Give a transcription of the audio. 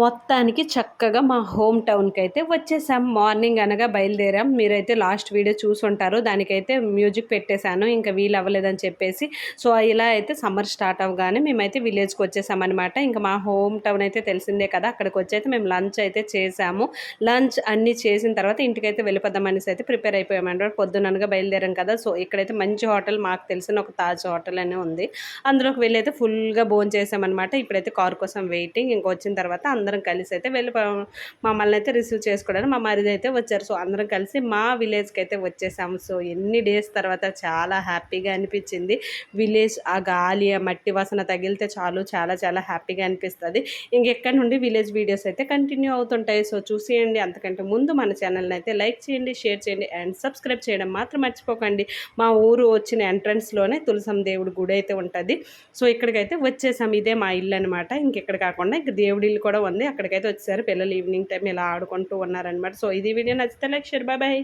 మొత్తానికి చక్కగా మా హోమ్ టౌన్కి అయితే వచ్చేసాం. మార్నింగ్ అనగా బయలుదేరాం. మీరైతే లాస్ట్ వీడియో చూసుంటారు. దానికైతే మ్యూజిక్ పెట్టేశాను. ఇంకా వీలు అవ్వలేదని చెప్పేసి. సో ఇలా అయితే సమ్మర్ స్టార్ట్ అవ్వగానే మేమైతే విలేజ్కి వచ్చేసామన్నమాట. ఇంకా మా హోమ్ టౌన్ అయితే తెలిసిందే కదా. అక్కడికి వచ్చి అయితే మేము లంచ్ అయితే చేసాము. లంచ్ అన్నీ చేసిన తర్వాత ఇంటికైతే వెళ్ళిపోదాం అనేసి అయితే ప్రిపేర్ అయిపోయామన్నమాట. పొద్దుననగా బయలుదేరాం కదా. సో ఇక్కడైతే మంచి హోటల్ మాకు తెలిసిన ఒక తాజ్ హోటల్ అనే ఉంది. అందులోకి వెళ్ళి అయితే ఫుల్గా భోజనం చేసామన్నమాట ఇప్పుడైతే కార్ కోసం వెయిటింగ్. ఇంకా వచ్చిన తర్వాత అందరూ అందరం కలిసి అయితే వెళ్ళి మమ్మల్ని అయితే రిసీవ్ చేసుకోవడానికి మా మరిది అయితే వచ్చారు. సో అందరం కలిసి మా విలేజ్కి అయితే వచ్చేసాము. సో ఎన్ని డేస్ తర్వాత చాలా హ్యాపీగా అనిపించింది. విలేజ్ ఆ గాలి ఆ మట్టి వాసన తగిలితే చాలు చాలా చాలా హ్యాపీగా అనిపిస్తుంది. ఇంకెక్కడి నుండి విలేజ్ వీడియోస్ అయితే కంటిన్యూ అవుతుంటాయి. సో చూసేయండి. అంతకంటే ముందు మన ఛానల్ని అయితే లైక్ చేయండి షేర్ చేయండి అండ్ సబ్స్క్రైబ్ చేయడం మాత్రం మర్చిపోకండి. మా ఊరు వచ్చిన ఎంట్రన్స్లోనే తులసం దేవుడి గుడి అయితే ఉంటుంది. సో ఇక్కడికైతే వచ్చేసాం ఇదే మా ఇల్లు అనమాట ఇంకెక్కడ కాకుండా ఇంక దేవుడి ఇల్లు కూడా ఉంది. అక్కడికైతే వచ్చారు పిల్లలు ఈవినింగ్ టైం ఇలా ఆడుకుంటూ ఉన్నారనమాట సో ఇది వీడియో నచ్చితే లైక్ షేర్ బాయ్ బాయ్.